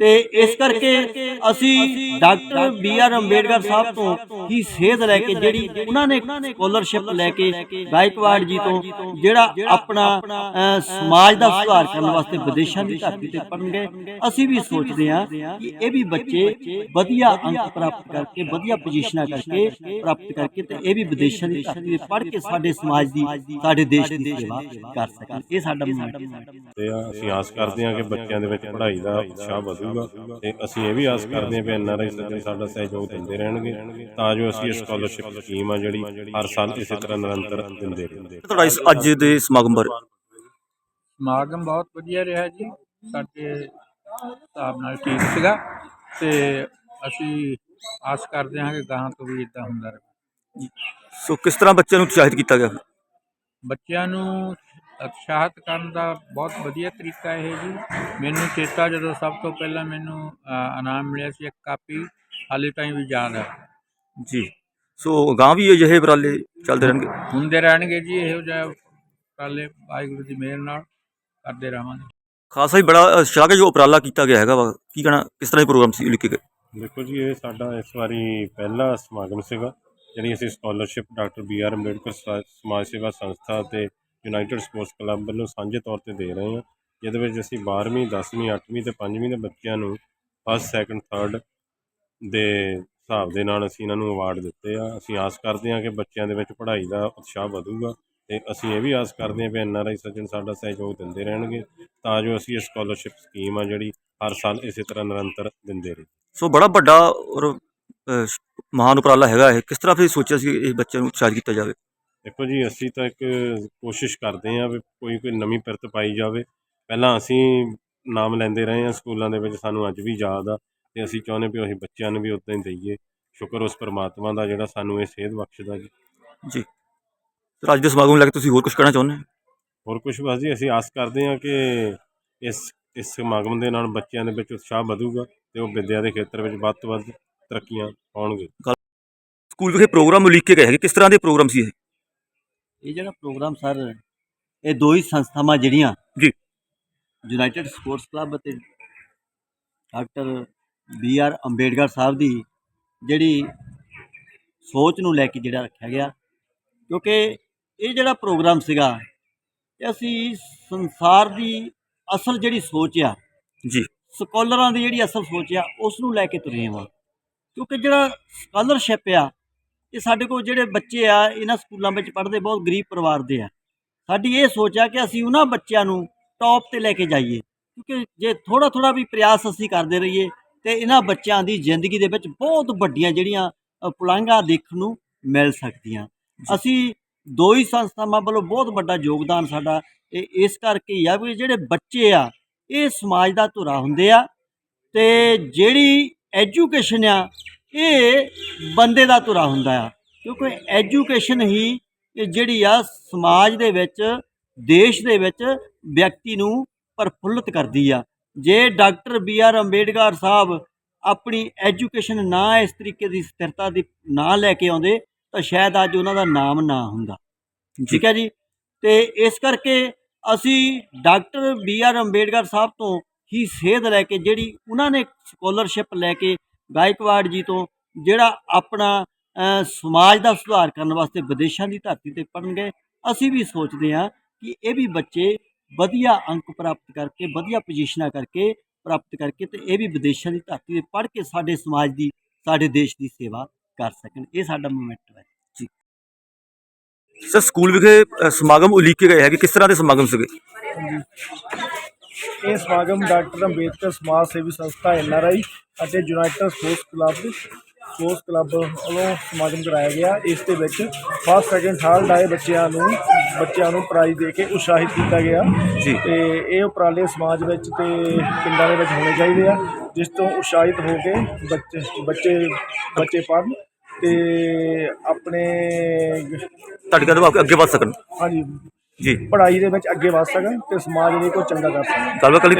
ਤੇ ਇਸ ਕਰਕੇ ਅਸੀਂ doctor B R Ambedkar sahib ਤੋਂ ਹੀ ਸੇਧ ਲੈ ਕੇ ਜਿਹੜੀ ਉਹਨਾਂ ਨੇ ਸਕਾਲਰਸ਼ਿਪ ਲੈ ਕੇ ਗਾਇਕਵਾੜ ਜੀ ਤੋਂ ਜਿਹੜਾ ਆਪਣਾ ਸਮਾਜ ਦਾ ਸੁਧਾਰ ਕਰਨ ਵਾਸਤੇ ਵਿਦੇਸ਼ਾਂ ਦੀ ਧਰਤੀ ਤੇ ਪੜਨਗੇ ਅਸੀਂ ਵੀ ਸੋਚਦੇ ਹਾਂ ਕਿ ਇਹ ਵੀ ਬੱਚੇ ਵਧੀਆ ਅੰਕ ਪ੍ਰਾਪਤ ਕਰਕੇ, ਵਧੀਆ ਪੋਜੀਸ਼ਨਾਂ ਕਰਕੇ ਪ੍ਰਾਪਤ ਕਰਕੇ ਤੇ ਇਹ ਵੀ ਵਿਦੇਸ਼ਾਂ ਦੀ ਧਰਤੀ ਤੇ ਪੜ ਕੇ ਸਾਡੇ ਸਮਾਜ ਦੀ, ਸਾਡੇ ਦੇਸ਼ ਦੀ ਸੇਵਾ ਕਰ ਸਕਣ। ਇਹ ਸਾਡਾ ਮੋਟਿਵ ਹੈ ਤੇ ਅਸੀਂ ਆਸ ਕਰਦੇ ਹਾਂ ਕਿ ਬੱਚਿਆਂ ਦੇ ਵਿੱਚ ਪੜ੍ਹਾਈ ਦਾ ਉਤਸ਼ਾਹ ਵਧੂਗਾ ਤੇ ਅਸੀਂ ਇਹ ਵੀ ਆਸ ਕਰਦੇ ਹਾਂ ਕਿ ਐਨਆਰਆਈ ਸੱਜਣ ਸਾਡਾ ਸਹਿਯੋਗ ਦਿੰਦੇ ਰਹਿਣਗੇ। ਤਾਂ ਜੋ ਅਸੀਂ ਇਹ ਸਕਾਲਰਸ਼ਿਪ ਸਕੀਮ ਆ ਜਿਹੜੀ ਹਰ ਸਾਲ ਇਸੇ ਤਰ੍ਹਾਂ ਨਿਰੰਤਰ ਦਿੰਦੇ ਰਹੀਏ ਤੁਹਾਡਾ ਇਸ ਅੱਜ ਦੇ ਸਮਾਗਮ ਬਾਰੇ? ਸਮਾਗਮ ਬਹੁਤ ਵਧੀਆ ਰਿਹਾ ਜੀ। ਸਾਡੇ ਹਿਸਾਬ ਨਾਲ ਠੀਕ ਸੀਗਾ। ਤੇ ਅਸੀਂ ਆਸ ਕਰਦੇ ਹਾਂ ਕਿ ਗਾਹਾਂ ਤੋਂ ਵੀ ਇਦਾਂ ਹੁੰਦਾ ਰਹੇ। ਸੋ ਕਿਸ ਤਰ੍ਹਾਂ ਬੱਚਿਆਂ ਨੂੰ ਉਤਸ਼ਾਹਿਤ ਕੀਤਾ ਗਿਆ? ਬੱਚਿਆਂ ਨੂੰ ਉਤਸ਼ਾਹਿਤ ਕਰਨ ਦਾ ਬਹੁਤ ਵਧੀਆ ਤਰੀਕਾ ਇਹ ਜੀ। ਮੈਨੂੰ ਚੇਤਾ ਜਦੋਂ ਸਭ ਤੋਂ ਪਹਿਲਾਂ ਮੈਨੂੰ ਇਨਾਮ ਮਿਲਿਆ ਸੀ ਇੱਕ ਕਾਪੀ ਹਾਲੇ ਤਾਈਂ ਵੀ ਯਾਦ ਹੈ। ਜੀ। ਸੋ ਗਾਂ ਵੀ ਅਜਿਹੇ ਉਪਰਾਲੇ ਚੱਲਦੇ ਰਹਿਣਗੇ? ਹੁੰਦੇ ਰਹਿਣਗੇ ਜੀ ਇਹੋ ਜਿਹਾ ਕਾਲੇ ਵਾਹਿਗੁਰੂ ਦੀ ਮਿਹਰ ਨਾਲ ਕਰਦੇ ਰਹਾਂਗੇ। ਖਾਸਾ ਹੀ ਬੜਾ ਸ਼ਲਾਘਾਯੋਗ ਉਪਰਾਲਾ ਕੀਤਾ ਗਿਆ ਹੈਗਾ ਵਾ ਕੀ ਕਹਿਣਾ ਕਿਸ ਤਰ੍ਹਾਂ ਦੇ ਪ੍ਰੋਗਰਾਮ ਸੀ ਲਿਖੇ ਗਏ? ਦੇਖੋ ਜੀ ਇਹ ਸਾਡਾ ਇਸ ਵਾਰੀ ਪਹਿਲਾ ਸਮਾਗਮ ਸੀਗਾ ਜਿਹੜੀ ਅਸੀਂ scholarship doctor B R Ambedkar ਸਮਾਜ ਸੇਵਾ ਸੰਸਥਾ ਤੇ ਯੂਨਾਈਟਿਡ ਸਪੋਰਟਸ ਕਲੱਬ ਵੱਲੋਂ ਸਾਂਝੇ ਤੌਰ ਤੇ ਦੇ ਰਹੇ ਹਾਂ, ਜਿਹਦੇ ਵਿੱਚ ਅਸੀਂ 12ਵੀਂ 10ਵੀਂ 8ਵੀਂ ਤੇ 5ਵੀਂ ਦੇ ਬੱਚਿਆਂ ਨੂੰ ਫਸਟ ਸੈਕੰਡ ਥਰਡ ਦੇ ਹਿਸਾਬ ਦੇ ਨਾਲ ਅਸੀਂ ਇਹਨਾਂ ਨੂੰ ਅਵਾਰਡ ਦਿੱਤੇ ਆ। ਅਸੀਂ ਆਸ ਕਰਦੇ ਹਾਂ ਕਿ ਬੱਚਿਆਂ ਦੇ ਵਿੱਚ ਪੜ੍ਹਾਈ ਦਾ ਉਤਸ਼ਾਹ ਵਧੂਗਾ ਤੇ ਅਸੀਂ ਇਹ ਵੀ ਆਸ ਕਰਦੇ ਹਾਂ ਕਿ ਆਈ ਸੱਜਣ ਸਾਡਾ ਸਹਿਯੋਗ ਦਿੰਦੇ ਰਹਿਣਗੇ, ਤਾਂ ਜੋ ਅਸੀਂ ਇਹ ਸਕਾਲਰਸ਼ਿਪ ਸਕੀਮ ਆ ਜਿਹੜੀ ਹਰ ਸਾਲ ਇਸੇ ਤਰ੍ਹਾਂ ਨਿਰੰਤਰ ਦਿੰਦੇ ਰਹੇ ਸੋ ਬੜਾ ਵੱਡਾ ਔਰ ਮਹਾਨ ਉਪਰਾਲਾ ਹੈਗਾ ਇਹ। ਕਿਸ ਤਰ੍ਹਾਂ ਫਿਰ ਸੋਚਿਆ ਸੀ ਇਹ ਬੱਚਿਆਂ ਨੂੰ ਉਤਸ਼ਾਹਿਤ ਕੀਤਾ ਜਾਵੇ? ਦੇਖੋ ਜੀ ਅਸੀਂ ਤਾਂ ਇੱਕ ਕੋਸ਼ਿਸ਼ ਕਰਦੇ ਹਾਂ ਵੀ ਕੋਈ ਕੋਈ ਨਵੀਂ ਪਿਰਤ ਪਾਈ ਜਾਵੇ। ਪਹਿਲਾਂ ਅਸੀਂ ਨਾਮ ਲੈਂਦੇ ਰਹੇ ਹਾਂ ਸਕੂਲਾਂ ਦੇ ਵਿੱਚ ਸਾਨੂੰ ਅੱਜ ਵੀ ਯਾਦ ਆ ਤੇ ਅਸੀਂ ਚਾਹੁੰਦੇ ਵੀ ਅਸੀਂ ਬੱਚਿਆਂ ਨੂੰ ਵੀ ਉਦਾਂ ਹੀ ਦਈਏ। ਸ਼ੁਕਰ ਉਸ ਪਰਮਾਤਮਾ ਦਾ ਜਿਹੜਾ ਸਾਨੂੰ ਇਹ ਸੇਧ ਬਖਸ਼ਦਾ ਜੀ। ਜੀ। ਸਰ ਅੱਜ ਦੇ ਸਮਾਗਮ ਲੈ ਕੇ ਤੁਸੀਂ ਹੋਰ ਕੁਝ ਕਹਿਣਾ ਚਾਹੁੰਦੇ ਹੋ? ਹੋਰ ਕੁਝ ਬਸ ਜੀ ਅਸੀਂ ਆਸ ਕਰਦੇ ਹਾਂ ਕਿ ਇਸ ਇਸ ਸਮਾਗਮ ਦੇ ਨਾਲ ਬੱਚਿਆਂ ਦੇ ਵਿੱਚ ਉਤਸ਼ਾਹ ਵਧੂਗਾ ਤੇ ਉਹ ਵਿਦਿਆ ਦੇ ਖੇਤਰ ਵਿੱਚ ਵੱਧ ਤੋਂ ਵੱਧ ਤਰੱਕੀਆਂ ਪਾਉਣਗੇ ਸਕੂਲ ਵਿਖੇ ਪ੍ਰੋਗਰਾਮ ਲਿਖੇ ਗਏ ਹੈਗੇ। ਕਿਸ ਤਰ੍ਹਾਂ ਦੇ ਪ੍ਰੋਗਰਾਮ ਸੀ ਇਹ? ਇਹ ਜਿਹੜਾ ਪ੍ਰੋਗਰਾਮ ਸਰ ਇਹ ਦੋ ਹੀ ਸੰਸਥਾਵਾਂ ਜਿਹੜੀਆਂ ਜੀ। ਯੂਨਾਈਟਿਡ ਸਪੋਰਟਸ ਕਲੱਬ ਅਤੇ doctor B R Ambedkar sahib ਦੀ ਜਿਹੜੀ ਸੋਚ ਨੂੰ ਲੈ ਕੇ ਜਿਹੜਾ ਰੱਖਿਆ ਗਿਆ। ਕਿਉਂਕਿ ਇਹ ਜਿਹੜਾ ਪ੍ਰੋਗਰਾਮ ਸੀਗਾ ਇਹ ਅਸੀਂ ਸੰਸਾਰ ਦੀ ਅਸਲ ਜਿਹੜੀ ਸੋਚ ਆ ਜੀ। ਸਕਾਲਰਾਂ ਦੀ ਜਿਹੜੀ ਅਸਲ ਸੋਚ ਆ ਉਸ ਨੂੰ ਲੈ ਕੇ ਤੁਰੇ ਹਾਂ। ਕਿਉਂਕਿ ਜਿਹੜਾ ਸਕਾਲਰਸ਼ਿਪ ਆ ਇਹ ਸਾਡੇ ਕੋਲ ਜਿਹੜੇ ਬੱਚੇ ਆ ਇਹਨਾਂ ਸਕੂਲਾਂ ਵਿੱਚ ਪੜ੍ਹਦੇ ਬਹੁਤ ਗਰੀਬ ਪਰਿਵਾਰ ਦੇ ਆ। ਸਾਡੀ ਇਹ ਸੋਚ ਆ ਕਿ ਅਸੀਂ ਉਹਨਾਂ ਬੱਚਿਆਂ ਨੂੰ ਟੌਪ ਤੇ ਲੈ ਕੇ ਜਾਈਏ। ਕਿਉਂਕਿ ਜੇ ਥੋੜਾ ਥੋੜਾ ਵੀ ਪ੍ਰਯਾਸ ਅਸੀਂ ਕਰਦੇ ਰਹੀਏ ਤੇ ਇਹਨਾਂ ਬੱਚਿਆਂ ਦੀ ਜ਼ਿੰਦਗੀ ਦੇ ਵਿੱਚ ਬਹੁਤ ਵੱਡੀਆਂ ਜਿਹੜੀਆਂ ਪੁਲਾਂਘਾਂ ਦੇਖਣ ਨੂੰ ਮਿਲ ਸਕਦੀਆਂ। ਅਸੀਂ ਦੋ ਹੀ ਸੰਸਥਾਵਾਂ ਵੱਲੋਂ ਬਹੁਤ ਵੱਡਾ ਯੋਗਦਾਨ ਸਾਡਾ ਇਹ ਇਸ ਕਰਕੇ ਹੀ ਆ ਵੀ ਜਿਹੜੇ ਬੱਚੇ ਆ ਇਹ ਸਮਾਜ ਦਾ ਧੁਰਾ ਹੁੰਦੇ ਆ ਤੇ ਜਿਹੜੀ ਐਜੂਕੇਸ਼ਨ ਆ ਇਹ ਬੰਦੇ ਦਾ ਧੁਰਾ ਹੁੰਦਾ ਆ। ਕਿਉਂਕਿ ਐਜੂਕੇਸ਼ਨ ਹੀ ਇਹ ਜਿਹੜੀ ਆ ਸਮਾਜ ਦੇ ਵਿੱਚ, ਦੇਸ਼ ਦੇ ਵਿੱਚ ਵਿਅਕਤੀ ਨੂੰ ਪ੍ਰਫੁੱਲਤ ਕਰਦੀ ਆ। ਜੇ doctor B R Ambedkar sahib ਆਪਣੀ ਐਜੂਕੇਸ਼ਨ ਨਾ ਇਸ ਤਰੀਕੇ ਦੀ ਸਥਿਰਤਾ ਦੀ ਨਾ ਲੈ ਕੇ ਆਉਂਦੇ, ਤਾਂ ਸ਼ਾਇਦ ਅੱਜ ਉਹਨਾਂ ਦਾ ਨਾਮ ਨਾ ਹੁੰਦਾ। ਠੀਕ ਹੈ ਜੀ? ਤੇ ਇਸ ਕਰਕੇ ਅਸੀਂ doctor B R Ambedkar sahib ਤੋਂ ਹੀ ਸੇਧ ਲੈ ਕੇ, ਜਿਹੜੀ ਉਹਨਾਂ ਨੇ ਸਕਾਲਰਸ਼ਿਪ ਲੈ ਕੇ ਗਾਇਕਵਾੜ ਜੀ ਤੋਂ ਜਿਹੜਾ ਆਪਣਾ ਸਮਾਜ ਦਾ ਸੁਧਾਰ ਕਰਨ ਵਾਸਤੇ ਵਿਦੇਸ਼ਾਂ ਦੀ ਧਰਤੀ ਤੇ ਪੜਨਗੇ ਅਸੀਂ ਵੀ ਸੋਚਦੇ ਹਾਂ ਕਿ ਇਹ ਵੀ ਬੱਚੇ ਵਧੀਆ ਅੰਕ ਪ੍ਰਾਪਤ ਕਰਕੇ ਵਧੀਆ ਪੋਜੀਸ਼ਨਾਂ ਕਰਕੇ ਪ੍ਰਾਪਤ ਕਰਕੇ ਤੇ ਇਹ ਵੀ ਵਿਦੇਸ਼ਾਂ ਦੀ ਧਰਤੀ ਤੇ ਪੜ ਕੇ ਸਾਡੇ ਸਮਾਜ ਦੀ ਸਾਡੇ ਦੇਸ਼ ਦੀ ਸੇਵਾ ਕਰ ਸਕਣ। ਇਹ ਸਾਡਾ ਮੋਮੈਂਟ ਹੈ। ਸਰ ਸਕੂਲ ਵਿਖੇ ਸਮਾਗਮ ਉਲੀਕੇ ਗਏ ਹੈਗੇ। ਕਿਸ ਤਰ੍ਹਾਂ ਦੇ ਸਮਾਗਮ ਸੀਗੇ? ਇਹ ਸਮਾਗਮ ਡਾਕਟਰ ਅੰਬੇਦਕਰ ਸਮਾਜ ਸੇਵੀ ਸੰਸਥਾ ਐਨਆਰਆਈ ਅਤੇ united sports club sports club ਵੱਲੋਂ ਸਮਾਗਮ ਕਰਾਇਆ ਗਿਆ। ਇਸ ਦੇ ਵਿੱਚ ਫਸਟ ਸੈਕੰਡ ਥਰਡ ਆਏ ਬੱਚਿਆਂ ਨੂੰ ਬੱਚਿਆਂ ਨੂੰ ਪ੍ਰਾਈਜ਼ ਦੇ ਕੇ ਉਤਸ਼ਾਹਿਤ ਕੀਤਾ ਗਿਆ। ਜੀ। ਤੇ ਇਹ ਉਪਰਾਲੇ ਸਮਾਜ ਵਿੱਚ ਤੇ ਪਿੰਡਾਂ ਦੇ ਵਿੱਚ ਹੋਣੇ ਚਾਹੀਦੇ ਆ ਜਿਸ ਤੋਂ ਉਤਸ਼ਾਹਿਤ ਹੋ ਕੇ ਬੱਚੇ ਬੱਚੇ ਬੱਚੇ ਪੜ੍ਹਨ ਤੇ ਆਪਣੇ ਤੁਹਾਡੇ ਕਦਮ ਅੱਗੇ ਵੱਧ ਸਕਣ। ਹਾਂਜੀ। ਜੀ। ਪੜ੍ਹਾਈ ਦੇ ਵਿੱਚ ਅੱਗੇ ਵਧ ਸਕਣ ਤੇ ਸਮਾਜ ਲਈ ਕੋਈ ਚੰਗਾ ਕਰ ਸਕਣ। ਗੱਲਬਾਤ ਕਰੀ